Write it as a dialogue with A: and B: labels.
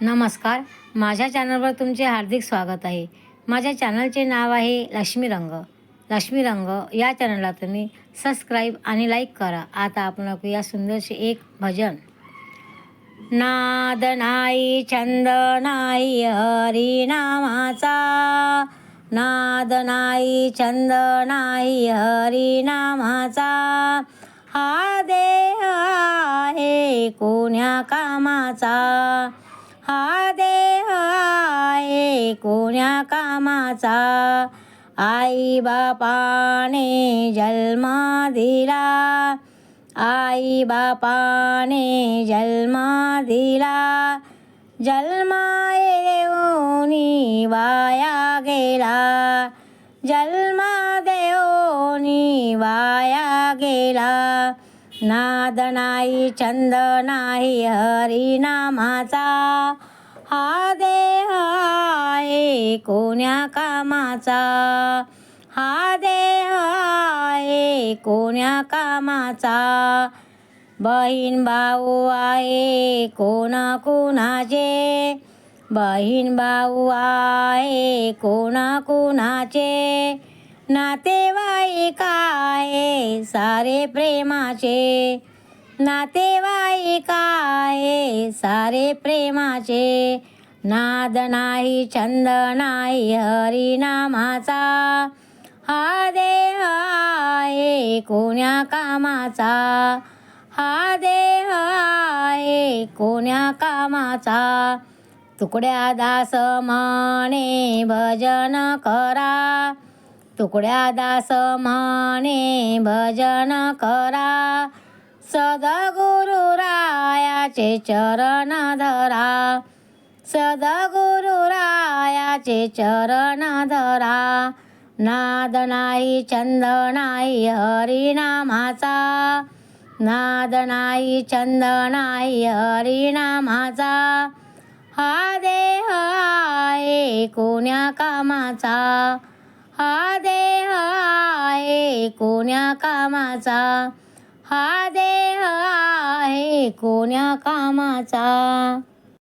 A: नमस्कार. माझ्या चॅनलवर तुमचे हार्दिक स्वागत आहे. माझ्या चॅनलचे नाव आहे लक्ष्मी रंग लक्ष्मी रंग या चॅनलला तुम्ही सबस्क्राईब आणि लाईक करा. आता आपण ऐकूया सुंदरसे एक भजन. नाद नाही छंद नाही हरी नामाचा. नाद नाही छंद नाही हरी नामाचा. हा देह आहे कोण्या कामाचा. हा देह आहे कोण्या कामाचा? आई बापाने जन्म दिला. आई बापाने जन्म दिला. जन्मा येऊनी वाया गेला. जन्मा देऊनी वाया गेला. नाद नाही छंद नाही हरिनामाचा. हा देह आहे कोण्या कामाचा? हा देह आहे कोण्या कामाचा? बहीण भाऊ आहे कोण कुणाचे बहीण भाऊ आहे कोण कुणाचे नातेवाईक आहे? सारे प्रेमाचे. नातेवाईक आहे? सारे प्रेमाचे. नाद नाही छंद नाही हरिनामाचा. हा देह आहे कोण्या कामाचा? हा देह आहे कोण्या कामाचा? तुकड्या दास म्हणे भजन करा. तुकड्या दास म्हणे भजन करा. सदगुरु रायाचे चरण धरा. सदगुरु रायाचे चरण धरा. नाद नाही छंद नाही हरिनामाचा. नाद नाही छंद नाही हरिनामाचा. हा देह आहे कोण्या कामाचा. माझा कामाचा. हा देह आहे कोण्या कामाचा?